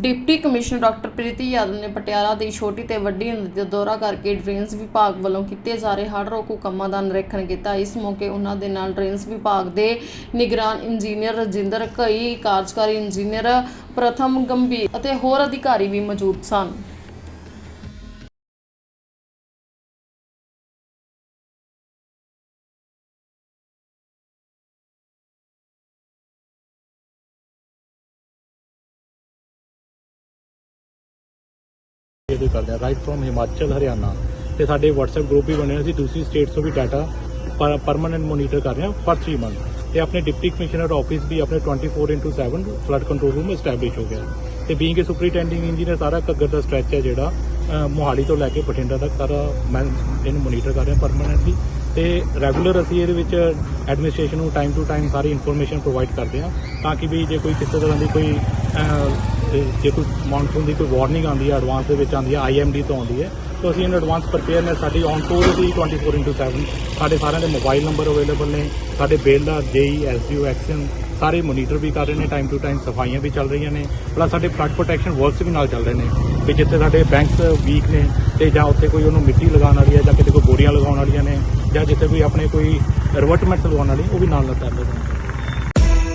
Deputy commissioner doctor Preeti Yadav ਨੇ ਪਟਿਆਲਾ ਦੀ ਛੋਟੀ ਤੇ ਵੱਡੀ ਨਦੀ ਦਾ ਦੌਰਾ ਕਰਕੇ ਡਰੇਨਸ ਵਿਭਾਗ ਵੱਲੋਂ ਕੀਤੇ ਜਾ ਰਹੇ ਹੜ੍ਹ ਰੋਕੂ ਕੰਮਾਂ ਦਾ ਨਿਰੀਖਣ ਕੀਤਾ। ਇਸ ਮੌਕੇ ਉਹਨਾਂ ਦੇ ਨਾਲ ਡਰੇਨਸ ਵਿਭਾਗ ਦੇ ਨਿਗਰਾਨ ਇੰਜੀਨੀਅਰ ਰਜਿੰਦਰ, ਕਈ ਕਾਰਜਕਾਰੀ ਇੰਜੀਨੀਅਰ ਪ੍ਰਥਮ ਗੰਭੀਰ ਅਤੇ ਹੋਰ ਅਧਿਕਾਰੀ ਵੀ ਮੌਜੂਦ ਸਨ। ਇਹਦੇ ਕਰਦੇ ਹਾਂ ਰਾਈਟ ਫਰੋਮ ਹਿਮਾਚਲ ਹਰਿਆਣਾ ਤੇ ਸਾਡੇ WhatsApp ਗਰੁੱਪ ਵੀ ਬਣੇ ਹੋਏ ਸੀ, ਦੂਸਰੀ ਸਟੇਟਸ ਤੋਂ ਵੀ ਡਾਟਾ ਪਰਮਨੈਂਟ ਮੋਨੀਟਰ ਕਰ ਰਹੇ ਹਾਂ ਫॉर 3 ਮੰਥ ਤੇ ਆਪਣੇ ਡਿਪਟੀ ਕਮਿਸ਼ਨਰ ਆਫਿਸ ਵੀ ਆਪਣੇ 24/7 ਫਲੱਡ ਕੰਟਰੋਲ ਰੂਮ ਐਸਟੈਬਲਿਸ਼ ਹੋ ਗਿਆ। ਤੇ ਬੀਇੰਗ ਅ ਸੁਪਰੀਟੈਂਡਿੰਗ ਇੰਜੀਨੀਅਰ ਸਾਰਾ ਘੱਗਰ ਦਾ ਸਟ੍ਰੈਚ ਹੈ ਜਿਹੜਾ ਮੋਹਾਲੀ ਤੋਂ ਲੈ ਕੇ ਬਠਿੰਡਾ ਤੱਕ ਸਾਰਾ ਮੈਂ ਇਹਨੂੰ ਮੋਨੀਟਰ ਕਰ ਰਿਹਾ ਪਰਮਨੈਂਟਲੀ ਤੇ ਰੈਗੂਲਰ ਅਸੀਂ ਇਹਦੇ ਵਿੱਚ ਐਡਮਿਨਿਸਟ੍ਰੇਸ਼ਨ ਨੂੰ ਟਾਈਮ ਟੂ ਟਾਈਮ ਸਾਰੀ ਇਨਫੋਰਮੇਸ਼ਨ ਪ੍ਰੋਵਾਈਡ ਕਰਦੇ ਹਾਂ, ਤਾਂ ਕਿ ਵੀ ਜੇ ਕੋਈ ਕਿਸੇ ਤਰ੍ਹਾਂ ਦੀ ਕੋਈ ਜੇ ਕੋਈ ਮੌਨਸੂਨ ਦੀ ਕੋਈ ਵਾਰਨਿੰਗ ਆਉਂਦੀ ਹੈ ਐਡਵਾਂਸ ਦੇ ਵਿੱਚ ਆਉਂਦੀ ਹੈ ਆਈਐਮਡੀ ਤੋਂ ਆਉਂਦੀ ਹੈ, ਤਾਂ ਅਸੀਂ ਇਨ ਐਡਵਾਂਸ ਪ੍ਰਪੇਅਰਨੈਸ ਸਾਡੀ ਔਨ ਟੂਰ ਦੀ 24/7 ਸਾਡੇ ਸਾਰਿਆਂ ਦੇ ਮੋਬਾਈਲ ਨੰਬਰ ਅਵੇਲੇਬਲ ਨੇ, ਸਾਡੇ ਬੇਲ ਦਾ ਜੇਈ ਐਸਡੀਓ ਐਕਸ਼ਨ, ਸਾਰੇ ਮੋਨੀਟਰ ਵੀ ਕਰ ਰਹੇ ਨੇ ਟਾਈਮ ਟੂ ਟਾਈਮ ਸਫਾਈਆਂ ਵੀ ਚੱਲ ਰਹੀਆਂ ਨੇ ਪਲੱਸ ਸਾਡੇ ਫਲੱਡ ਪ੍ਰੋਟੈਕਸ਼ਨ ਵਰਕਸ ਵੀ ਨਾਲ ਚੱਲ ਰਹੇ ਨੇ, ਵੀ ਜਿੱਥੇ ਸਾਡੇ ਬੈਂਕਸ ਵੀਕ ਨੇ, ਤੇ ਜਾਂ ਉੱਥੇ ਕੋਈ ਉਹਨੂੰ ਮਿੱਟੀ ਲਗਾਉਣ ਵਾਲੀ ਹੈ, ਜਾਂ ਕਿਤੇ ਕੋਈ ਬੋਰੀਆਂ ਲਗਾਉਣ ਵਾਲੀਆਂ ਨੇ, ਜਾਂ ਜਿੱਥੇ ਕੋਈ ਆਪਣੇ ਕੋਈ ਰਿਵਰਟਮੈਂਟਸ ਲਗਾਉਣ ਵਾਲੀ, ਉਹ ਵੀ ਨਾਲ ਨਾਲ ਚੱਲ ਰਹੇ ਨੇ।